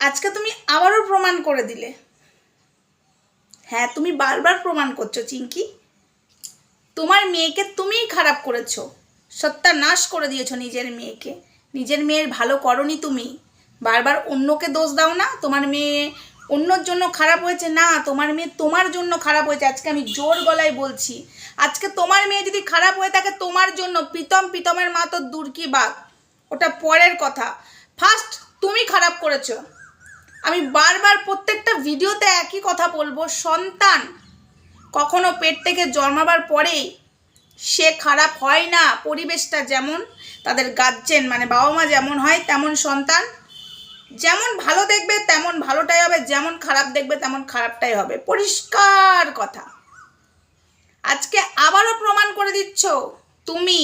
আজকে তুমি আবারও প্রমাণ করে দিলে। হ্যাঁ তুমি বারবার প্রমাণ করছ, চিঙ্কি। তোমার মেয়েকে তুমিই খারাপ করেছ। করেছ সত্যানাশ করে দিয়েছ নিজের মেয়েকে। নিজের মেয়ের ভালো করনি তুমি। বারবার অন্যকে দোষ দাও না, তোমার মেয়ে অন্যর জন্য খারাপ হয়েছে না, তোমার মেয়ে তোমার জন্য খারাপ হয়েছে। আজকে আমি জোর গলায় বলছি, আজকে তোমার মেয়ে যদি খারাপ হয়ে থাকে তোমার জন্য, প্রীতম, প্রীতমের মা তো দূর কি বাদ ওটা পরের কথা। ফার্স্ট তুমি খারাপ করেছ। আমি বারবার প্রত্যেকটা ভিডিওতে একই কথা বলব, সন্তান, কখনো পেট থেকে জন্মাবার পরেই সে খারাপ হয় না, পরিবেশটা যেমন, তাদের গার্জেন মানে বাবা মা যেমন হয়, তেমন সন্তান, যেমন ভালো দেখবে, তেমন ভালোটাই হবে, যেমন খারাপ দেখবে, তেমন খারাপটাই হবে। পরিষ্কার কথা। আজকে আবারও প্রমাণ করে দিচ্ছ, তুমি,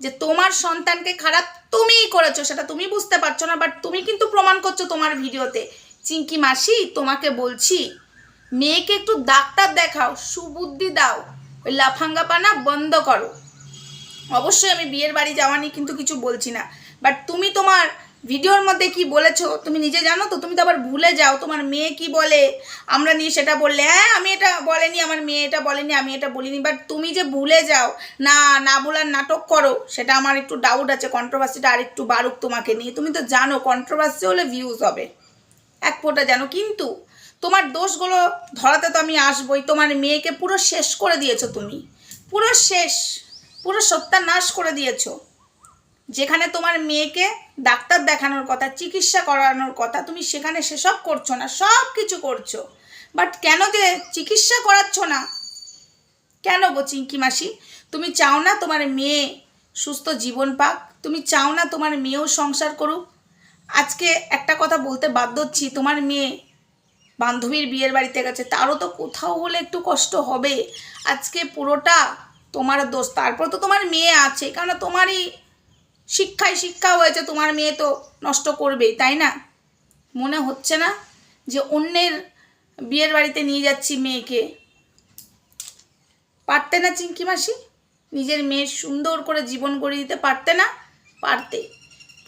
যে তোমার সন্তানকে খারাপ তুমিই করেছ, সেটা তুমি বুঝতে পারছ না বাট তুমি কিন্তু প্রমাণ করছ তোমার ভিডিওতে। চিঙ্কি মাসি, তোমাকে বলছি, মেয়েকে একটু ডাক্তার দেখাও, সুবুদ্ধি দাও, ওই লাফাঙ্গা পানা বন্ধ করো। অবশ্যই আমি বিয়ের বাড়ি যাওয়া নিয়ে কিন্তু কিছু বলছি না। বাট তুমি তোমার ভিডিওর মধ্যে কি বলেছ, তুমি নিজে জানো তো? তুমি তো আবার ভুলে যাও, তোমার মেয়ে কি বলে? আমরা নিয়ে সেটা বললে হ্যাঁ আমি এটা বলেনি, আমার মেয়ে এটা বলেনি, আমি এটা বলিনি। বাট তুমি যে ভুলে যাও, না না বলার নাটক করো, সেটা আমার একটু ডাউট আছে কন্ট্রোভার্সিটা আর একটু বাড়ুক তোমাকে নিয়ে। তুমি তো জানো কন্ট্রোভার্সি হলে ভিউজ হবে। এক ফোঁটা যেন। কিন্তু তোমার দোষগুলো ধরাতে তো আমি আসবই। তোমার মেয়েকে পুরো শেষ করে দিয়েছ তুমি। পুরো শেষ, পুরো সত্যানাশ করে দিয়েছ। যেখানে তোমার মেয়েকে ডাক্তার দেখানোর কথা, চিকিৎসা করানোর কথা, তুমি সেখানে সেসব করছ না সব কিছু করছ। বাট কেন যে চিকিৎসা করাচ্ছ না? কেন গো চিঙ্কি মাসি? তুমি চাও না তোমার মেয়ে সুস্থ জীবন পাক? তুমি চাও না তোমার মেয়েও সংসার করুক? আজকে একটা কথা বলতে বাধ্য হচ্ছি, তোমার মেয়ে বান্ধবীর বিয়ের বাড়িতে গেছে, তারও তো কোথাও হলে একটু কষ্ট হবে। আজকে পুরোটা তোমার দোষ, তারপর তো তোমার মেয়ে আছে কারণ তোমারই শিক্ষায় শিক্ষা হয়েছে, তোমার মেয়ে তো নষ্ট করবেই, তাই না? মনে হচ্ছে না যে অন্যের বিয়ের বাড়িতে নিয়ে যাচ্ছি মেয়েকে? পারতে না চিঙ্কি মাসি? নিজের মেয়ের সুন্দর করে জীবন গড়ে দিতে পারতে না? পারতে।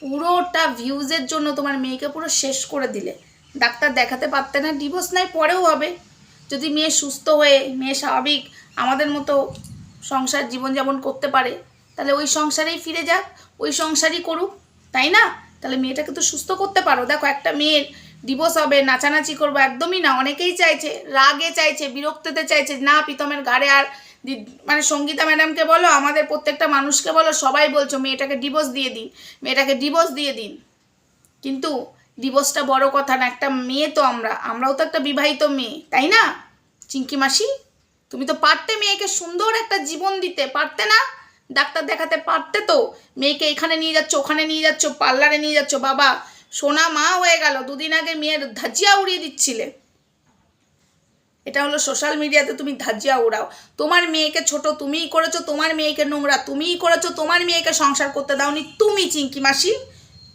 পুরোটা ভিউজের জন্য তোমার মেয়েকে পুরো শেষ করে দিলে। ডাক্তার দেখাতে পারতে না ডিভোর্স নাই, পরেও হবে। যদি মেয়ে সুস্থ হয়ে, মেয়ে স্বাভাবিক, আমাদের মতো সংসার জীবনযাপন করতে পারে, তাহলে ওই সংসারেই ফিরে যাক, ওই সংসারই করুক, তাই না? তাহলে মেয়েটাকে তো সুস্থ করতে পারো। দেখো, একটা মেয়ের ডিভোর্স হবে, নাচানাচি করব, একদমই না। অনেকেই চাইছে, রাগে চাইছে, বিরক্ততে চাইছে, না, প্রীতমের ঘাড়ে আর মানে সঙ্গীতা ম্যাডামকে বলো, আমাদের প্রত্যেকটা মানুষকে বলো, সবাই বলছো, মেয়েটাকে ডিভোর্স দিয়ে দিন, মেয়েটাকে ডিভোর্স দিয়ে দিন। কিন্তু ডিভোর্সটা বড় কথা না, একটা মেয়ে তো আমরা, আমরাও তো একটা বিবাহিত মেয়ে, তাই না? চিঙ্কি মাসি, তুমি তো পারতে মেয়েকে সুন্দর একটা জীবন দিতে, পারতে না? ডাক্তার দেখাতে পারতে তো, মেয়েকে এখানে নিয়ে যাচ্ছ, ওখানে নিয়ে যাচ্ছ, পার্লারে নিয়ে যাচ্ছ, বাবা, সোনা মা হয়ে গেল, দুদিন আগে মেয়ের ধাজিয়া উড়িয়ে দিচ্ছিলে। এটা হলো সোশ্যাল মিডিয়াতে তুমি ধাজিয়া উড়াও তোমার মেয়েকে ছোট তুমিই করেছ, তোমার মেয়েকে নোংরা তুমিই করেছ, তোমার মেয়েকে সংসার করতে দাওনি, তুমি চিঙ্কি মাসি,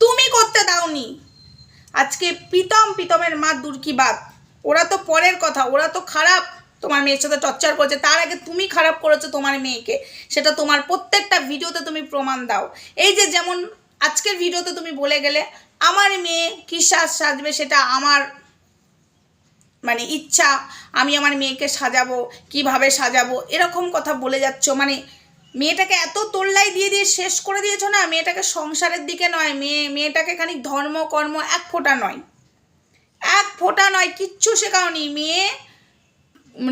তুমি করতে দাওনি। আজকে প্রীতম, প্রীতমের মা দুর্কিবাদ ওরা তো পরের কথা, ওরা তো খারাপ। তোমার মেয়ের সাথে টর্চার করেছে, তার আগে তুমি খারাপ করেছ তোমার মেয়েকে। সেটা তোমার প্রত্যেকটা ভিডিওতে তুমি প্রমাণ দাও। এই যে যেমন আজকের ভিডিওতে তুমি বলে গেলে, আমার মেয়ে কী সাজ সাজবে সেটা আমার মানে ইচ্ছা, আমি আমার মেয়েকে সাজাবো, কীভাবে সাজাবো, এরকম কথা বলে যাচ্ছ। মানে মেয়েটাকে এত তোল্লাই দিয়ে দিয়ে শেষ করে দিয়েছ না, মেয়েটাকে সংসারের দিকে নয়, মেয়ে, মেয়েটাকে খানিক ধর্ম, কর্ম এক ফোঁটা নয়। এক ফোঁটা নয়, কিচ্ছু শেখাওনি। মেয়ে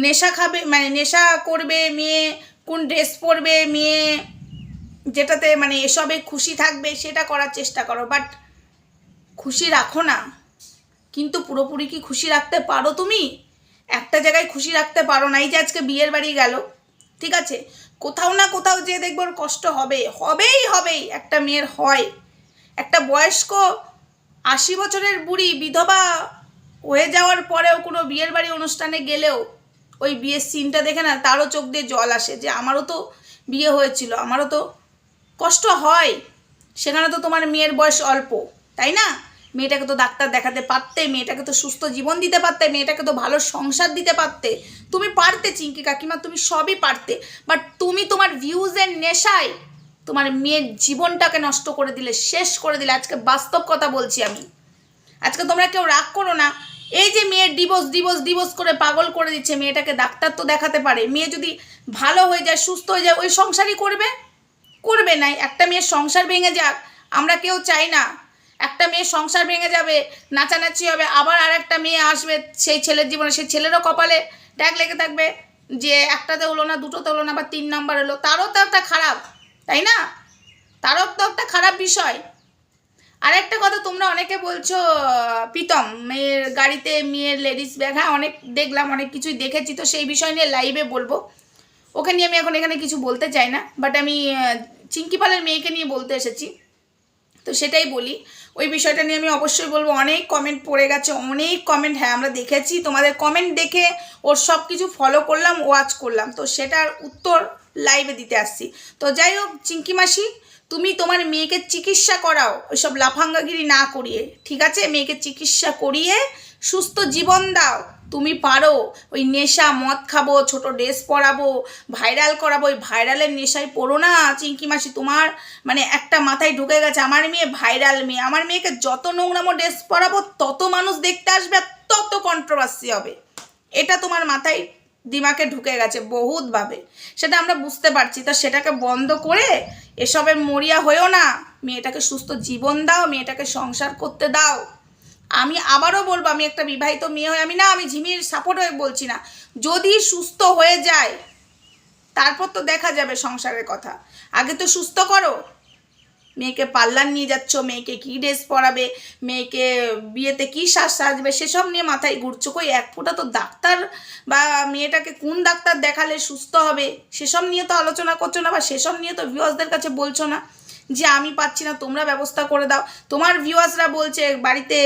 নেশা খাবে মানে নেশা করবে, মেয়ে কোন ড্রেস পরবে, মেয়ে যেটাতে মানে এসবে খুশি থাকবে, সেটা করার চেষ্টা করো। বাট খুশি রাখো না। কিন্তু পুরোপুরি কি খুশি রাখতে পারো তুমি? একটা জায়গায় খুশি রাখতে পারো না, এই যে আজকে বিয়ের বাড়ি গেল, ঠিক আছে? কোথাও না কোথাও যে দেখব কষ্ট হবে, হবেই হবেই, একটা মেয়ের হয়। একটা বয়স্ক আশি বছরের বুড়ি, বিধবা হয়ে যাওয়ার পরেও কোনো বিয়ের বাড়ি অনুষ্ঠানে গেলেও ওই বিয়ের সিনটা দেখে না, তারও চোখ দিয়ে জল আসে যে আমারও তো বিয়ে হয়েছিল, আমারও তো কষ্ট হয়। সেখানে তো তোমার মেয়ের বয়স অল্প, তাই না? মেয়েটাকে তো ডাক্তার দেখাতে পারতে, মেয়েটাকে তো সুস্থ জীবন দিতে পারতে, মেয়েটাকে তো ভালো সংসার দিতে পারতে। তুমি পারতে চিঙ্কি কাকিমা, তুমি সবই পারতে বাট তুমি তোমার ভিউজের নেশায় তোমার মেয়ের জীবনটাকে নষ্ট করে দিলে, শেষ করে দিলে। আজকে বাস্তব কথা বলছি আমি। আজকে তোমরা কেউ রাগ করো না। এই যে মেয়ের ডিভোর্স ডিভোর্স ডিভোর্স করে পাগল করে দিচ্ছে, মেয়েটাকে ডাক্তার তো দেখাতে পারে। মেয়ে যদি ভালো হয়ে যায়, সুস্থ হয়ে যায়, ওই সংসারই করবে? করবে নাই। একটা মেয়ের সংসার ভেঙে যাক, আমরা কেউ চাই না। একটা মেয়ে সংসার ভেঙে যাবে নাচানাচি হবে আবার আর একটা মেয়ে আসবে সেই ছেলের জীবনে সেই ছেলেরও কপালে ট্যাগ লেগে থাকবে যে একটাতে হলো না দুটোতে হলো না বা তিন নাম্বার হলো। তারও তো একটা খারাপ তাই না? তারও তো একটা খারাপ বিষয়। আরেকটা কথা তোমরা অনেকে বলছো প্রীতম মেয়ের গাড়িতে মেয়ের লেডিস ব্যাগ হ্যাঁ অনেক দেখলাম অনেক কিছুই দেখেছি তো সেই বিষয় নিয়ে লাইভে বলব। ওকে নিয়ে আমি এখন এখানে কিছু বলতে চাই না বাট আমি আহ, চিঙ্কি পালের মেয়েকে নিয়ে বলতে এসেছি। তো সেটাই বলি ওই বিষয়টা নিয়ে আমি অবশ্যই বলব, অনেক কমেন্ট পড়ে গেছে, অনেক কমেন্ট হ্যাঁ আমরা দেখেছি, তোমাদের কমেন্ট দেখে ওর সব কিছু ফলো করলাম ওয়াচ করলাম, তো সেটার উত্তর লাইভে দিতে আসছি। তো যাই হোক চিঙ্কি মাসি, তুমি তোমার মেয়েকে চিকিৎসা করাও, ওইসব লাফাঙ্গাগিরি না করিয়ে, ঠিক আছে? মেয়েকে চিকিৎসা করিয়ে সুস্থ জীবন দাও। তুমি পারো, ওই নেশা মদ খাব, ছোট ড্রেস পরাবো, ভাইরাল করাবো ওই ভাইরালের নেশায় পড়ো না চিঙ্কি মাসি তোমার মানে একটা মাথায় ঢুকে গেছে, আমার মেয়ে ভাইরাল মেয়ে, আমার মেয়েকে যত নোংরামো ড্রেস পরাবো, তত মানুষ দেখতে আসবে আর তত কন্ট্রোভার্সি হবে। এটা তোমার মাথায় দিমাকে ঢুকে গেছে বহুতভাবে। সেটা আমরা বুঝতে পারছি, তা সেটাকে বন্ধ করে এসবের মরিয়া হয়েও না, মেয়েটাকে সুস্থ জীবন দাও, মেয়েটাকে সংসার করতে দাও। আমি আবারও বলব, আমি একটা বিবাহিত মেয়ে হয়ে, আমি না, আমি ঝিমির সাপোর্ট হয়ে বলছি না। যদি সুস্থ হয়ে যায়, তারপর তো দেখা যাবে সংসারের কথা। আগে তো সুস্থ করো। মেয়েকে পার্লার নিয়ে যাচ্ছ, মেয়েকে কী ড্রেস পরাবে, মেয়েকে বিয়েতে কী সাজ সাজবে, সেসব নিয়ে মাথায় ঘুরছো। কই, এক ফোঁটা তো ডাক্তার বা মেয়েটাকে কোন ডাক্তার দেখালে সুস্থ হবে, সেসব নিয়ে তো আলোচনা করছ না বা সেসব নিয়ে তো ভিউয়ার্সদের কাছে বলছো না। যে আমি পাচ্ছি না, তোমরা ব্যবস্থা করে দাও। তোমার ভিউয়ার্সরা বলছে, বাড়িতে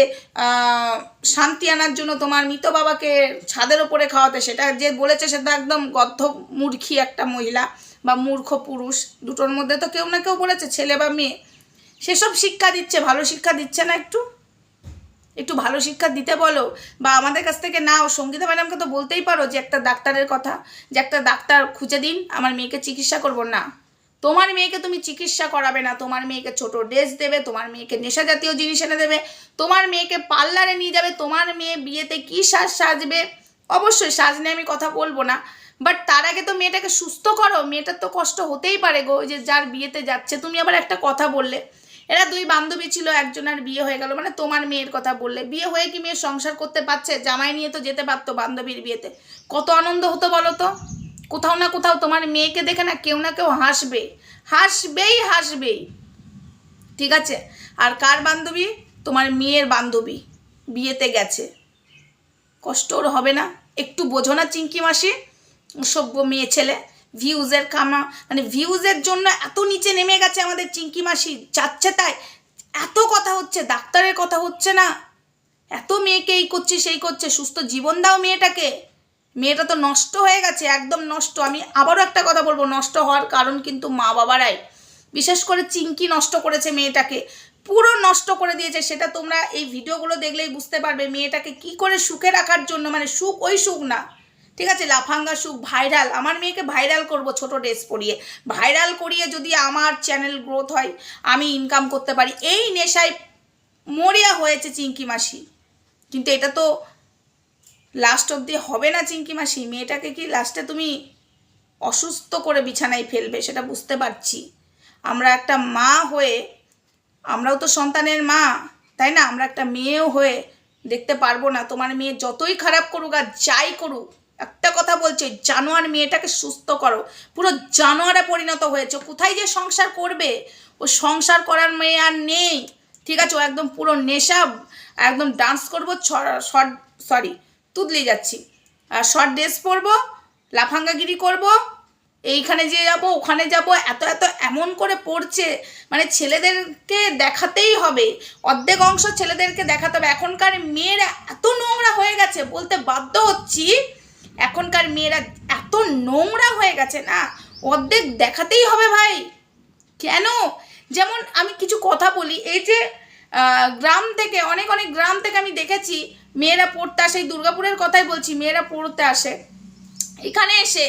শান্তি আনার জন্য তোমার মৃত বাবাকে ছাদের ওপরে খাওয়াতে। সেটা যে বলেছে, সেটা একদম গদ্ধ মূর্খী একটা মহিলা বা মূর্খ পুরুষ। দুটোর মধ্যে তো কেউ না কেউ বলেছে, ছেলে বা মেয়ে। সেসব শিক্ষা দিচ্ছে, ভালো শিক্ষা দিচ্ছে না একটু? একটু ভালো শিক্ষা দিতে বলো। বা আমাদের কাছ থেকে নাও। সঙ্গীতা ম্যাডামকে তো বলতেই পারো যে একটা ডাক্তারের কথা, যে একটা ডাক্তার খুঁজে দিন, আমার মেয়েকে চিকিৎসা করব না। তোমার মেয়েকে তুমি চিকিৎসা করাবে না, তোমার মেয়েকে ছোট ড্রেস দেবে, তোমার মেয়েকে নেশা জাতীয় জিনিস এনে দেবে, তোমার মেয়েকে পার্লারে নিয়ে যাবে, তোমার মেয়ে বিয়েতে কী সাজ সাজবে? অবশ্যই সাজ নিয়ে আমি কথা বলব না বাট তার আগে তো মেয়েটাকে সুস্থ করো, মেয়েটার তো কষ্ট হতেই পারে গো যে যার বিয়েতে যাচ্ছে, তুমি আবার একটা কথা বললে, এরা দুই বান্ধবী ছিল, একজনের বিয়ে হয়ে গেল মানে তোমার মেয়ের কথা বললে, বিয়ে হয়ে কি মেয়ে সংসার করতে পারছে? জামাই নিয়ে তো যেতে পারতো বান্ধবীর বিয়েতে, কত আনন্দ হতো বলো তো? কোথাও না কোথাও তোমার মেয়েকে দেখে না কেউ না কেউ হাসবে। হাসবেই হাসবেই। ঠিক আছে? আর কার বান্ধবী? তোমার মেয়ের বান্ধবী। বিয়েতে গেছে। কষ্ট ওর হবে না। একটু বোঝো না চিঙ্কি মাসি। সভ্য মেয়ে ছেলে। ভিউজের কামা মানে ভিউজের জন্য এত নিচে নেমে গেছে আমাদের চিঙ্কি মাসি। যাচ্ছে তাই। এত কথা হচ্ছে, ডাক্তারের কথা হচ্ছে না। এত মেয়েকে এই করছে, সেই করছে। সুস্থ জীবন দাও মেয়েটাকে। মেয়েটা তো নষ্ট হয়ে গেছে, একদম নষ্ট। আমি আবারও একটা কথা বলব, নষ্ট হওয়ার কারণ কিন্তু মা বাবারাই। বিশেষ করে চিঙ্কি নষ্ট করেছে মেয়েটাকে। পুরো নষ্ট করে দিয়েছে, সেটা তোমরা এই ভিডিওগুলো দেখলেই বুঝতে পারবে মেয়েটাকে কি করে সুখে রাখার জন্য মানে সুখ ওই সুখ না। ঠিক আছে, লাফাঙ্গা সুখ, ভাইরাল। আমার মেয়েকে ভাইরাল করব ছোট ড্রেস পরিয়ে। ভাইরাল করিয়ে যদি আমার চ্যানেল গ্রোথ হয়, আমি ইনকাম করতে পারি। এই নেশায় মরিয়া হয়েছে চিঙ্কি মাসি। কিন্তু এটা তো লাস্ট অবধি হবে না চিঙ্কি মাসি? মেয়েটাকে কি লাস্টে তুমি অসুস্থ করে বিছানায় ফেলবে সেটা বুঝতে পারছি। আমরা একটা মা হয়ে, আমরাও তো সন্তানের মা, তাই না? আমরা একটা মেয়েও হয়ে দেখতে পারব না। তোমার মেয়ে যতই খারাপ করুক আর যাই করুক, একটা কথা বলছে, জানোয়ার মেয়েটাকে সুস্থ করো। পুরো জানোয়ারে পরিণত হয়েছে। কোথায় যে সংসার করবে? ও সংসার করার মেয়ে আর নেই। ঠিক আছে, ও একদম পুরো নেশা, একদম ডান্স করব সরি তুদলি যাচ্ছি। আর শর্ট ড্রেস পরবো, লাফাঙ্গাগিরি করব, এইখানে যে যাব, ওখানে যাব, এত এত এমন করে পড়ছে। মানে ছেলেদেরকে দেখাতেই হবে। অর্ধেক অংশ ছেলেদেরকে দেখাতে হবে। এখনকার মেয়েরা এত নোংরা হয়ে গেছে, বলতে বাধ্য হচ্ছি। এখনকার মেয়েরা এত নোংরা হয়ে গেছে না, অর্ধেক দেখাতেই হবে ভাই। কেন? যেমন আমি কিছু কথা বলি, এই যে গ্রাম থেকে, অনেক অনেক গ্রাম থেকে আমি দেখেছি মেয়েরা পড়তে আসে, এই দুর্গাপুরের কথাই বলছি, মেয়েরা পড়তে আসে। এখানে এসে,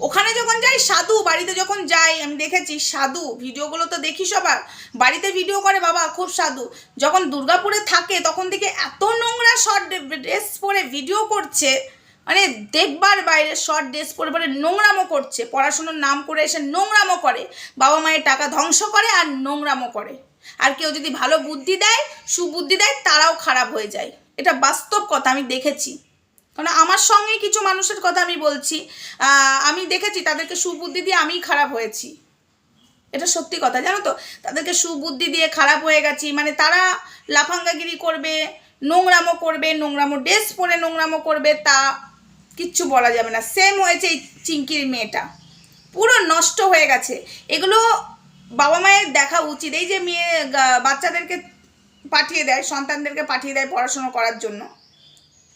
ওখানে যখন যাই, সাধু বাড়িতে যখন যাই, আমি দেখেছি সাধু, ভিডিওগুলো তো দেখি সবার, বাড়িতে ভিডিও করে বাবা, খুব সাধু। যখন দুর্গাপুরে থাকে, তখন থেকে এত নোংরা শর্ট ড্রেস পরে ভিডিও করছে মানে দেখবার বাইরে শর্ট ড্রেস পরে পরে নোংরামো করছে। পড়াশুনোর নাম করে এসে নোংরামো করে। বাবা মায়ের টাকা ধ্বংস করে আর নোংরামো করে। আর কেউ যদি ভালো বুদ্ধি দেয়, সুবুদ্ধি দেয়, তারাও খারাপ হয়ে যায়। এটা বাস্তব কথা, আমি দেখেছি। কারণ আমার সঙ্গে কিছু মানুষের কথা আমি বলছি আমি দেখেছি তাদেরকে সুবুদ্ধি দিয়ে আমিই খারাপ হয়েছি। এটা সত্যি কথা, জানো তো? তাদেরকে সুবুদ্ধি দিয়ে খারাপ হয়ে গেছি মানে তারা লাফাঙ্গাগিরি করবে, নোংরামো করবে, নোংরামো ড্রেস পরে নোংরামো করবে, তা কিচ্ছু বলা যাবে না। সেম হয়েছে এই চিঙ্কির মেয়েটা। পুরো নষ্ট হয়ে গেছে। এগুলো বাবা মায়ের দেখা উচিত। এই যে মেয়ে বাচ্চাদেরকে পাঠিয়ে দেয়, সন্তানদেরকে পাঠিয়ে দেয় পড়াশোনা করার জন্য।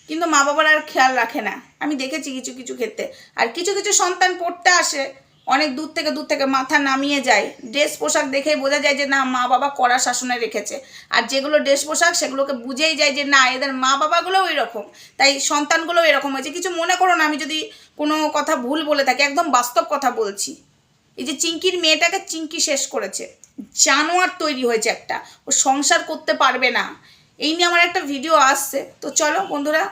কিন্তু মা বাবার আর খেয়াল রাখে না। আমি দেখেছি কিছু কিছু ক্ষেত্রে। আর কিছু কিছু সন্তান পড়তে আসে, অনেক দূর থেকে দূর থেকে মাথা নামিয়ে যায়। ড্রেস পোশাক দেখেই বোঝা যায় যে, না, মা বাবা কড়া শাসনে রেখেছে। আর যেগুলো ড্রেস পোশাক, সেগুলোকে বুঝেই যায় যে, না, এদের মা বাবাগুলোও এরকম। তাই সন্তানগুলোও এরকম হয়েছে। কিছু মনে করো না, আমি যদি কোনো কথা ভুল বলে থাকি, একদম বাস্তব কথা বলছি। এই যে চিঙ্কির মেয়েটাকে চিঙ্কি শেষ করেছে। জানোয়ার তৈরি হয়েছে একটা। ও সংসার করতে পারবে না। এই নিয়ে আমার একটা ভিডিও আসছে। তো চলো বন্ধুরা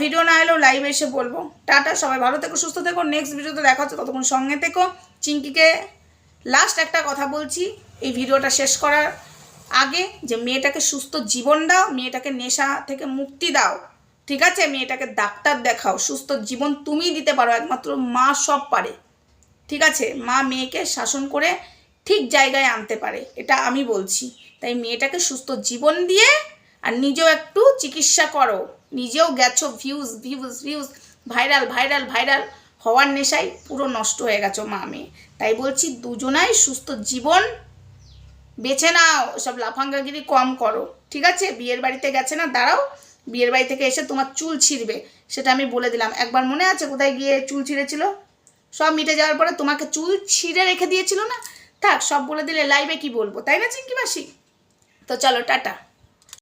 ভিডিও না এলেও লাইভে এসে বলব। টাটা, সবাই ভালো থেকো, সুস্থ থেকো। নেক্সট ভিডিওতে দেখা হচ্ছে, ততক্ষণ সঙ্গে থেকো। চিঙ্কিকে লাস্ট একটা কথা বলছি। এই ভিডিওটা শেষ করার আগে যে মেয়েটাকে সুস্থ জীবন দাও, মেয়েটাকে নেশা থেকে মুক্তি দাও। ঠিক আছে? মেয়েটাকে ডাক্তার দেখাও। সুস্থ জীবন তুমিই দিতে পারো। একমাত্র মা সব পারে। ঠিক আছে, মা মেয়েকে শাসন করে ঠিক জায়গায় আনতে পারে, এটা আমি বলছি। তাই মেয়েটাকে সুস্থ জীবন দিয়ে আর নিজেও একটু চিকিৎসা করো। নিজেও গেছো views views views viral viral viral হওয়ার নেশায় পুরো নষ্ট হয়ে গেছো মা মেয়ে। তাই বলছি দুজনাই সুস্থ জীবন বেছে নাও, সব লাফাঙ্গাগিরি কম করো। ঠিক আছে, বিয়ের বাড়িতে গেছে না, দাঁড়াও। বিয়ের বাড়ি থেকে এসে তোমার চুল ছিঁড়বে, সেটা আমি বলে দিলাম। একবার মনে আছে কোথায় গিয়ে চুল ছিঁড়েছিল? সব মিটে যাওয়ার পরে তোমাকে চুল ছিঁড়ে রেখে দিয়েছিল না? থাক, সব বলে দিলে লাইভে কি বলব? তাই না চিঙ্কিবাসী তো চলো, টাটা।